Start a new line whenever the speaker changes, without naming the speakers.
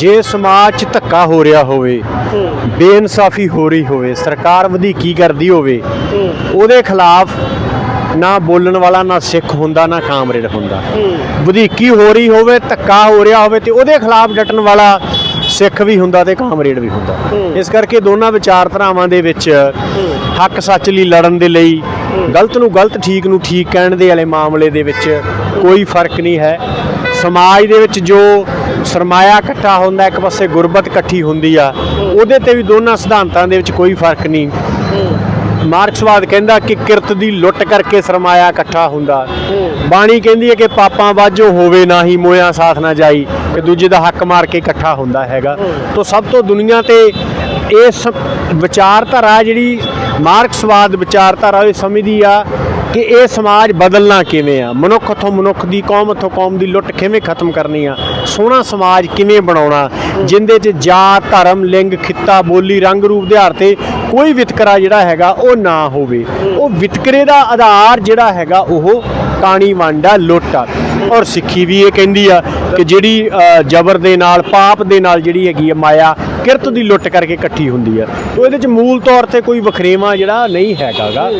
ਜੇ ਸਮਾਜ 'ਚ ਧੱਕਾ ਹੋ ਰਿਹਾ ਹੋਵੇ, ਬੇਇਨਸਾਫੀ ਹੋ ਰਹੀ ਹੋਵੇ, ਸਰਕਾਰ ਵਧੀਕੀ ਕਰਦੀ ਹੋਵੇ, ਉਹਦੇ ਖਿਲਾਫ ਨਾ ਬੋਲਣ ਵਾਲਾ, ਨਾ ਸਿੱਖ ਹੁੰਦਾ, ਨਾ ਕਾਮਰੇਡ ਹੁੰਦਾ। ਵਧੀਕੀ ਹੋ ਰਹੀ ਹੋਵੇ, ਧੱਕਾ ਹੋ ਰਿਹਾ ਹੋਵੇ ਤੇ ਉਹਦੇ ਖਿਲਾਫ ਡਟਣ ਵਾਲਾ ਸਿੱਖ ਵੀ ਹੁੰਦਾ ਤੇ ਕਾਮਰੇਡ ਵੀ ਹੁੰਦਾ। ਇਸ ਕਰਕੇ ਦੋਨਾਂ ਵਿਚਾਰਧਾਰਾਵਾਂ ਦੇ ਵਿੱਚ ਹੱਕ ਸੱਚ ਲਈ ਲੜਨ ਦੇ ਲਈ, ਗਲਤ ਨੂੰ ਗਲਤ, ਠੀਕ ਨੂੰ ਠੀਕ ਕਹਿਣ ਦੇ ਵਾਲੇ ਮਾਮਲੇ ਦੇ ਵਿੱਚ ਕੋਈ ਫ਼ਰਕ ਨਹੀਂ ਹੈ। ਸਮਾਜ ਦੇ ਵਿੱਚ ਜੋ ਸਰਮਾਇਆ ਇਕੱਠਾ ਹੁੰਦਾ, ਇੱਕ ਪਾਸੇ ਗੁਰਬਤ ਇਕੱਠੀ ਹੁੰਦੀ ਆ, ਉਹਦੇ ਤੇ ਵੀ ਦੋਨਾਂ ਸਿਧਾਂਤਾਂ ਦੇ ਵਿੱਚ ਕੋਈ ਫ਼ਰਕ ਨਹੀਂ। ਮਾਰਕਸਵਾਦ ਕਹਿੰਦਾ ਕਿ ਕਿਰਤ ਦੀ ਲੁੱਟ ਕਰਕੇ ਸਰਮਾਇਆ ਇਕੱਠਾ ਹੁੰਦਾ। ਬਾਣੀ ਕਹਿੰਦੀ ਹੈ ਕਿ ਪਾਪਾਂ ਵਾਜੋ, ਹੋਵੇ ਨਾ ਹੀ ਮੋਇਆ, ਸਾਥ ਨਾ ਜਾਈ, ਕਿ ਦੂਜੇ ਦਾ ਹੱਕ ਮਾਰ ਕੇ ਇਕੱਠਾ ਹੁੰਦਾ ਹੈਗਾ। ਤੋਂ ਸਭ ਤੋਂ ਦੁਨੀਆ ਤੇ ਇਸ ਵਿਚਾਰਧਾਰਾ ਜਿਹੜੀ ਮਾਰਕਸਵਾਦ ਵਿਚਾਰਧਾਰਾ ਇਹ ਸਮਝਦੀ ਆ ਕਿ ਇਹ ਸਮਾਜ ਬਦਲਣਾ ਕਿਵੇਂ ਆ? ਮਨੁੱਖ ਤੋਂ ਮਨੁੱਖ ਦੀ ਕੌਮ ਤੋਂ ਕੌਮ ਦੀ ਲੁੱਟ ਕਿਵੇਂ ਖਤਮ ਕਰਨੀ ਆ? ਸੋਹਣਾ ਸਮਾਜ ਕਿਵੇਂ ਬਣਾਉਣਾ? ਜਿੰਦੇ 'ਚ ਜਾਤ, ਧਰਮ, ਲਿੰਗ, ਖਿੱਤਾ, ਬੋਲੀ, ਰੰਗ, ਰੂਪ ਦੇ ਆਧਾਰ ਤੇ ਕੋਈ ਵਿਤਕਰਾ ਜਿਹੜਾ ਹੈਗਾ ਉਹ ਨਾ ਹੋਵੇ। ਉਹ ਵਿਤਕਰੇ ਦਾ ਆਧਾਰ ਜਿਹੜਾ ਹੈਗਾ ਉਹ ਕਾਣੀ ਵਾਂਡਾ ਲੁੱਟ ਆ। ਔਰ ਸਿੱਖੀ ਵੀ ਇਹ ਕਹਿੰਦੀ ਆ ਕਿ ਜਿਹੜੀ ਜ਼ਬਰ ਦੇ ਨਾਲ, ਪਾਪ ਦੇ ਨਾਲ ਜਿਹੜੀ ਹੈਗੀ ਆ ਮਾਇਆ, ਕਿਰਤ ਦੀ ਲੁੱਟ ਕਰਕੇ ਇਕੱਠੀ ਹੁੰਦੀ ਆ। ਉਹ ਇਹਦੇ 'ਚ ਮੂਲ ਤੌਰ ਤੇ ਕੋਈ ਵਖਰੇਵਾ ਜਿਹੜਾ ਨਹੀਂ ਹੈਗਾਗਾ।